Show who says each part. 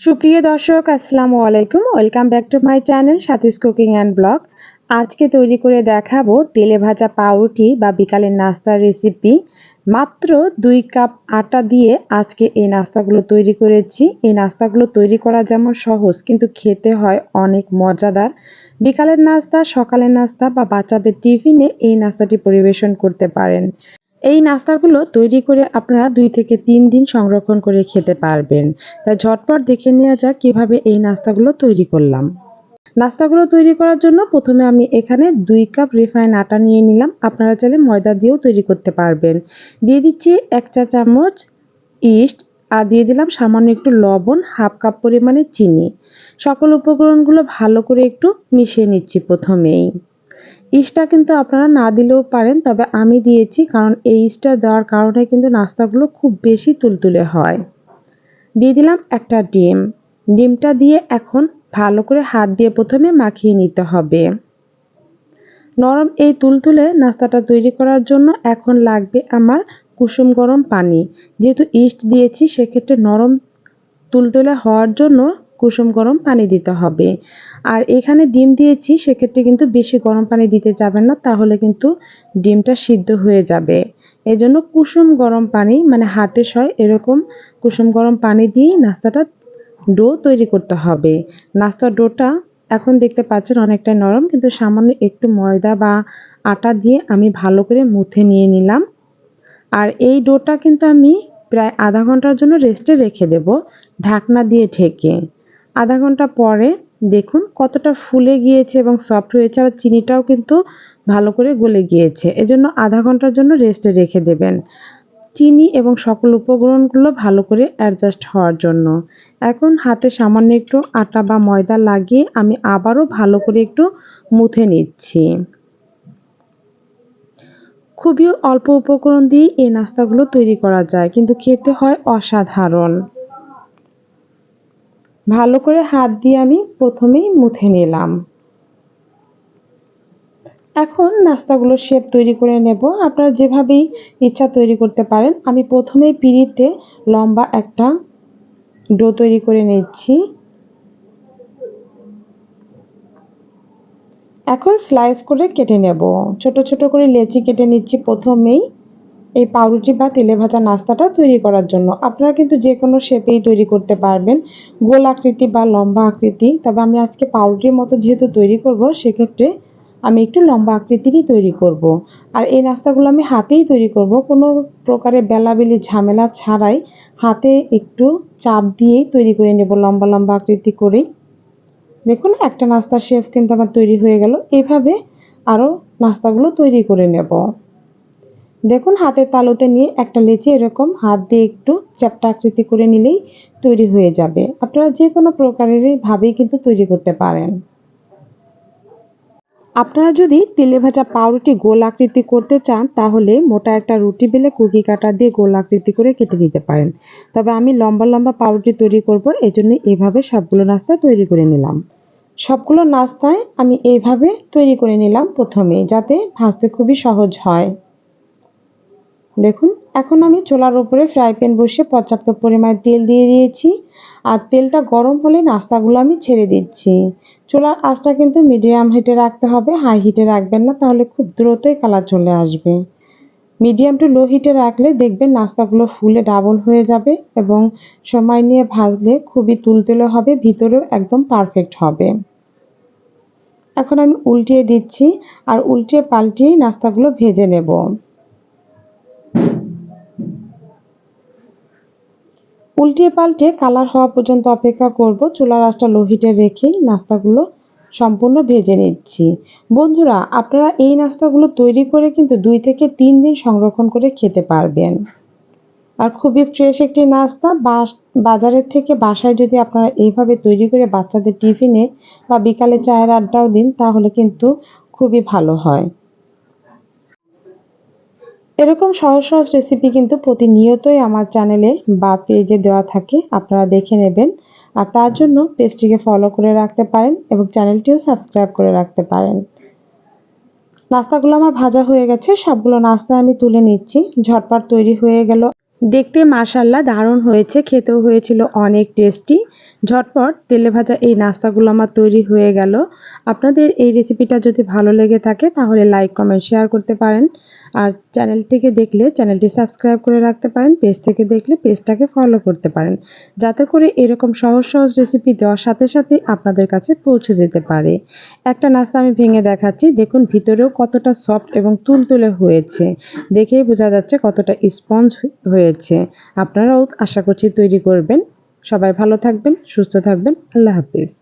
Speaker 1: সুপ্রিয় দর্শক, আসসালামু আলাইকুম। Welcome back to my channel Sathis cooking and blog. আজকে তৈরি করে দেখাবো তেলে ভাজা পাউরুটি বা বিকালের নাস্তার রেসিপি মাত্র দুই কাপ আটা দিয়ে আজকে এই নাস্তাগুলো তৈরি করেছি। এই নাস্তাগুলো তৈরি করা যেমন সহজ, কিন্তু খেতে হয় অনেক মজাদার। বিকালের নাস্তা, সকালের নাস্তা বা বাচ্চাদের টিফিনে এই নাস্তাটি পরিবেশন করতে পারেন। এই নাস্তাগুলো তৈরি করে আপনারা দুই থেকে তিন দিন সংরক্ষণ করে খেতে পারবেন। তাই ঝটপট দেখে নেওয়া যাক কীভাবে এই নাস্তাগুলো তৈরি করলাম। নাস্তাগুলো তৈরি করার জন্য প্রথমে আমি এখানে দুই কাপ রিফাইন আটা নিয়ে নিলাম। আপনারা চাইলে ময়দা দিয়েও তৈরি করতে পারবেন। দিয়ে দিচ্ছি এক চা চামচ ইস্ট আর দিয়ে দিলাম সামান্য একটু লবণ, হাফ কাপ পরিমাণে চিনি। সকল উপকরণগুলো ভালো করে একটু মিশিয়ে নিচ্ছি প্রথমেই। ইস্টটা কিন্তু আপনারা না দিলেও পারেন, তবে আমি দিয়েছি কারণ এই ইস্টটা দেওয়ার কারণে কিন্তু নাস্তাগুলো খুব বেশি তুলতুলে হয়। দিয়ে দিলাম একটা ডিম। ডিমটা দিয়ে এখন ভালো করে হাত দিয়ে প্রথমে মাখিয়ে নিতে হবে। নরম এই তুলতুলে নাস্তাটা তৈরি করার জন্য এখন লাগবে আমার কুসুম গরম পানি। যেহেতু ইস্ট দিয়েছি, সেক্ষেত্রে নরম তুলতুলে হওয়ার জন্য কুসুম গরম পানি দিতে হবে। আর এখানে ডিম দিয়েছি, সেক্ষেত্রে কিন্তু বেশি গরম পানি দিতে যাবেন না, তাহলে কিন্তু ডিমটা সিদ্ধ হয়ে যাবে। এই জন্য কুসুম গরম পানি মানে হাতে সয় এরকম কুসুম গরম পানি দিয়েই নাস্তাটা ডো তৈরি করতে হবে। নাস্তার ডোটা এখন দেখতে পাচ্ছেন অনেকটাই নরম, কিন্তু সামান্য একটু ময়দা বা আটা দিয়ে আমি ভালো করে মুথে নিয়ে নিলাম। আর এই ডোটা কিন্তু আমি প্রায় আধা ঘণ্টার জন্য রেস্টে রেখে দেব, ঢাকনা দিয়ে ঢেকে। আধা ঘণ্টা পরে দেখুন কতটা ফুলে গিয়েছে এবং সফট হয়েছে আর চিনিটাও কিন্তু ভালো করে গলে গিয়েছে। এজন্য আধা ঘণ্টার জন্য রেস্টে রেখে দেবেন। চিনি এবং সকল উপকরণগুলো ভালো করে অ্যাডজাস্ট হওয়ার জন্য। এখন হাতে সামান্য একটু আটা বা ময়দা লাগিয়ে আমি আবারও ভালো করে একটু মুথে নিচ্ছি। খুবই অল্প উপকরণ দিয়ে এই নাস্তাগুলো তৈরি করা যায়, কিন্তু খেতে হয় অসাধারণ। ভালো করে হাত দিয়ে আমি প্রথমেই মুথে নিলাম। এখন নাস্তাগুলো শেপ তৈরি করে নেব। আপনারা যেভাবেই ইচ্ছা তৈরি করতে পারেন, আমি প্রথমেই পিড়িতে লম্বা একটা ডো তৈরি করে নিচ্ছি। এখন স্লাইস করে কেটে নেব। ছোট ছোট করে লেচি কেটে নিচ্ছি প্রথমেই। এই পাউরুটি বা তেলে ভাজা নাস্তাটা তৈরি করার জন্য। আপনারা কিন্তু যে কোনো শেপেই তৈরি করতে পারবেন। গোল আকৃতি বা লম্বা আকৃতি। তবে আমি আজকে পাউরুটির মতো যেহেতু তৈরি করব, সেক্ষেত্রে আমি একটু লম্বা আকৃতিরই তৈরি করব। আর এই নাস্তাগুলো আমি হাতেই তৈরি করব। কোনো প্রকারে বেলাবেলি ঝামেলা ছাড়াই হাতে একটু চাপ দিয়েই তৈরি করে নেব, লম্বা লম্বা আকৃতি করেই। দেখুন, একটা নাস্তার শেফ কিন্তু আমার তৈরি হয়ে গেল। এভাবে আরও নাস্তাগুলো তৈরি করে নেব। দেখুন, হাতের তালুতে নিয়ে একটা লেচি এরকম হাত দিয়ে একটু চ্যাপটা আকৃতি করে নিলেই তৈরি হয়ে যাবে। আপনারা যে কোনো প্রকারেরই ভাবেই কিন্তু তৈরি করতে পারেন। আপনারা যদি তেলে ভাজা পাউরুটি গোল আকৃতি করতে চান, তাহলে মোটা একটা রুটি বেলে কুকি কাটা দিয়ে গোল আকৃতি করে কেটে নিতে পারেন। তবে আমি লম্বা লম্বা পাউরুটি তৈরি করব এই জন্য এভাবে সবগুলো নাস্তা তৈরি করে নিলাম। সবগুলো নাস্তায় আমি এইভাবে তৈরি করে নিলাম প্রথমে, যাতে ভাজতে খুবই সহজ হয়। দেখুন, এখন আমি চোলার উপরে ফ্রাই প্যান বসিয়ে পর্যাপ্ত পরিমাণে তেল দিয়ে দিয়েছি। আর তেলটা গরম হলে নাস্তাগুলো আমি ছেড়ে দিচ্ছি। চোলার আঁচটা কিন্তু মিডিয়াম হিটে রাখতে হবে, হাই হিটে রাখবেন না, তাহলে খুব দ্রুতই কালার চলে আসবে। মিডিয়াম টু লো হিটে রাখলে দেখবেন নাস্তাগুলো ফুলে ডাবল হয়ে যাবে এবং সময় নিয়ে ভাজলে খুবই তুলতুলে হবে, ভিতরেও একদম পারফেক্ট হবে। এখন আমি উল্টিয়ে দিচ্ছি, আর উল্টিয়ে পাল্টিয়ে নাস্তাগুলো ভেজে নেব। উল্টিয়ে পাল্টে কালার হওয়া পর্যন্ত অপেক্ষা করব। চুলার আঁচটা লো হিটে রেখেই নাস্তাগুলো সম্পূর্ণ ভেজে নিচ্ছি। বন্ধুরা, আপনারা এই নাস্তাগুলো তৈরি করে কিন্তু দুই থেকে তিন দিন সংরক্ষণ করে খেতে পারবেন। আর খুবই ফ্রেশ একটি নাস্তা। বাজারের থেকে বাসায় যদি আপনারা এইভাবে তৈরি করে বাচ্চাদের টিফিনে বা বিকালে চায়ের আড্ডাও দিন, তাহলে কিন্তু খুবই ভালো হয়। এরকম সহজ সহজ রেসিপি কিন্তু প্রতিনিয়তই আমার চ্যানেলে বা পেজে দেওয়া থাকে, আপনারা দেখে নেবেন। আর তার জন্য পেজটিকে ফলো করে রাখতে পারেন এবং চ্যানেলটিও সাবস্ক্রাইব করে রাখতে পারেন। নাস্তাগুলো আমার ভাজা হয়ে গেছে, সবগুলো নাস্তা আমি তুলে নিচ্ছি। ঝটপট তৈরি হয়ে গেল। দেখতে মাশাল্লাহ দারুণ হয়েছে, খেতেও হয়েছিল অনেক টেস্টি ঝটপট তেলে ভাজা এই নাস্তাগুলো আমার তৈরি হয়ে গেল। আপনাদের এই রেসিপিটা যদি ভালো লেগে থাকে তাহলে লাইক কমেন্ট শেয়ার করতে পারেন। আর চ্যানেল থেকে দেখলে, চ্যানেলটি সাবস্ক্রাইব করে রাখতে পারেন, পেজ থেকে দেখলে পেজটাকে ফলো করতে পারেন, যাতে করে এরকম সহজ সহজ রেসিপি দেওয়ার সাথে সাথে আপনাদের কাছে পৌঁছে যেতে পারে। একটা নাস্তা আমি ভেঙে দেখাচ্ছি। দেখুন, ভিতরেও কতটা সফট এবং তুলতুলে হয়েছে। দেখেই বোঝা যাচ্ছে কতটা স্পঞ্জ হয়েছে। আপনারাও আশা করছি তৈরি করবেন। সবাই ভালো থাকবেন, সুস্থ থাকবেন। আল্লাহ হাফিজ।